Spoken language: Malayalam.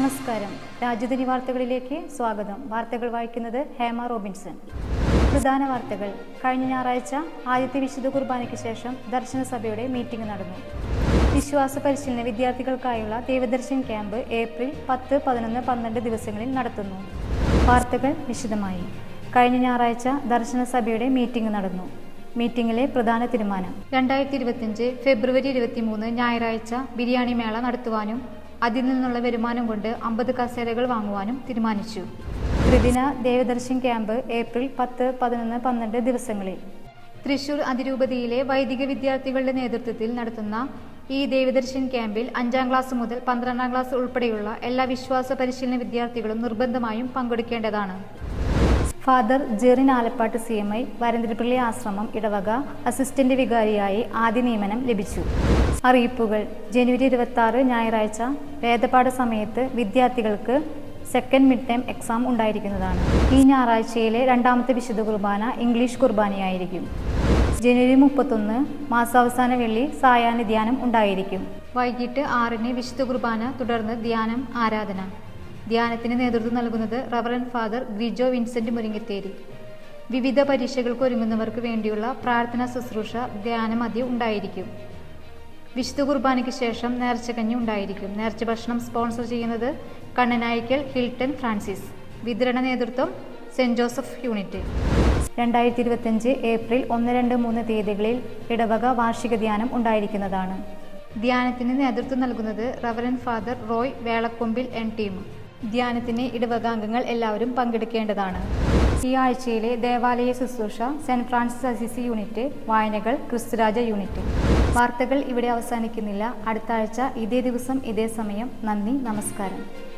നമസ്കാരം. രാജ്യദിനി വാർത്തകളിലേക്ക് സ്വാഗതം. വാർത്തകൾ വായിക്കുന്നത് ഹേമ റോബിൻസൺ. പ്രധാന വാർത്തകൾ. കഴിഞ്ഞ ഞായറാഴ്ച ആദ്യത്തെ വിശുദ്ധ കുർബാനയ്ക്ക് ശേഷം ദർശന സഭയുടെ മീറ്റിംഗ് നടന്നു. വിശ്വാസ പരിശീലന വിദ്യാർത്ഥികൾക്കായുള്ള ദേവദർശൻ ക്യാമ്പ് ഏപ്രിൽ പത്ത് പതിനൊന്ന് പന്ത്രണ്ട് ദിവസങ്ങളിൽ നടത്തുന്നു. വാർത്തകൾ വിശദമായി. കഴിഞ്ഞ ഞായറാഴ്ച ദർശന സഭയുടെ മീറ്റിംഗ് നടന്നു. മീറ്റിംഗിലെ പ്രധാന തീരുമാനം. രണ്ടായിരത്തി ഇരുപത്തിയഞ്ച് ഫെബ്രുവരി ഇരുപത്തിമൂന്ന് ഞായറാഴ്ച ബിരിയാണി മേള നടത്തുവാനും അതിൽ നിന്നുള്ള വരുമാനം കൊണ്ട് അമ്പത് കസേരകൾ വാങ്ങുവാനും തീരുമാനിച്ചു. ത്രിദിന ദേവദർശൻ ക്യാമ്പ് ഏപ്രിൽ പത്ത് പതിനൊന്ന് പന്ത്രണ്ട് ദിവസങ്ങളിൽ. തൃശൂർ അതിരൂപതയിലെ വൈദിക വിദ്യാർത്ഥികളുടെ നേതൃത്വത്തിൽ നടത്തുന്ന ഈ ദേവദർശൻ ക്യാമ്പിൽ അഞ്ചാം ക്ലാസ് മുതൽ പന്ത്രണ്ടാം ക്ലാസ് ഉൾപ്പെടെയുള്ള എല്ലാ വിശ്വാസ പരിശീലന വിദ്യാർത്ഥികളും നിർബന്ധമായും പങ്കെടുക്കേണ്ടതാണ്. Father Jerin Alappatt C M I Varanthirappilly ആശ്രമം ഇടവക അസിസ്റ്റന്റ് വികാരിയായി ആദ്യ നിയമനം ലഭിച്ചു. അറിയിപ്പുകൾ. ജനുവരി ഇരുപത്തി ഞായറാഴ്ച വേദപാഠ സമയത്ത് വിദ്യാർത്ഥികൾക്ക് സെക്കൻഡ് മിഡ് ടേം എക്സാം ഉണ്ടായിരിക്കുന്നതാണ്. ഈ ഞായറാഴ്ചയിലെ രണ്ടാമത്തെ വിശുദ്ധ കുർബാന ഇംഗ്ലീഷ് കുർബാനയായിരിക്കും. ജനുവരി മുപ്പത്തൊന്ന് മാസാവസാന വെള്ളി സായാഹ്ന ധ്യാനം ഉണ്ടായിരിക്കും. വൈകിട്ട് ആറിന് വിശുദ്ധ കുർബാന തുടർന്ന് ധ്യാനം ആരാധന. ധ്യാനത്തിന് നേതൃത്വം നൽകുന്നത് reverend father Grijo Vincent Muringatheri വിവിധ പരീക്ഷകൾക്ക് ഒരുങ്ങുന്നവർക്ക് വേണ്ടിയുള്ള പ്രാർത്ഥനാ ശുശ്രൂഷ ധ്യാനമധ്യം ഉണ്ടായിരിക്കും. വിശുദ്ധ കുർബാനയ്ക്ക് ശേഷം നേർച്ചകഞ്ഞി ഉണ്ടായിരിക്കും. നേർച്ച ഭക്ഷണം സ്പോൺസർ ചെയ്യുന്നത് കണ്ണനായിക്കൽ ഹിൽട്ടൺ ഫ്രാൻസിസ്. വിതരണ നേതൃത്വം സെന്റ് ജോസഫ് യൂണിറ്റ്. രണ്ടായിരത്തി ഇരുപത്തിയഞ്ച് ഏപ്രിൽ ഒന്ന് രണ്ട് മൂന്ന് തീയതികളിൽ ഇടവക വാർഷിക ധ്യാനം ഉണ്ടായിരിക്കുന്നതാണ്. ധ്യാനത്തിന് നേതൃത്വം നൽകുന്നത് reverend father Roy Velakkombil and team. ധ്യാനത്തിന് ഇടവകാംഗങ്ങൾ എല്ലാവരും പങ്കെടുക്കേണ്ടതാണ്. ഈ ആഴ്ചയിലെ ദേവാലയ ശുശ്രൂഷ സെന്റ് ഫ്രാൻസിസ് അസിസി യൂണിറ്റ് വായനകൾ ക്രിസ്തുരാജ യൂണിറ്റ്. വാർത്തകൾ ഇവിടെ അവസാനിക്കുന്നില്ല. അടുത്ത ആഴ്ച ഇതേ ദിവസം ഇതേ സമയം. നന്ദി നമസ്കാരം.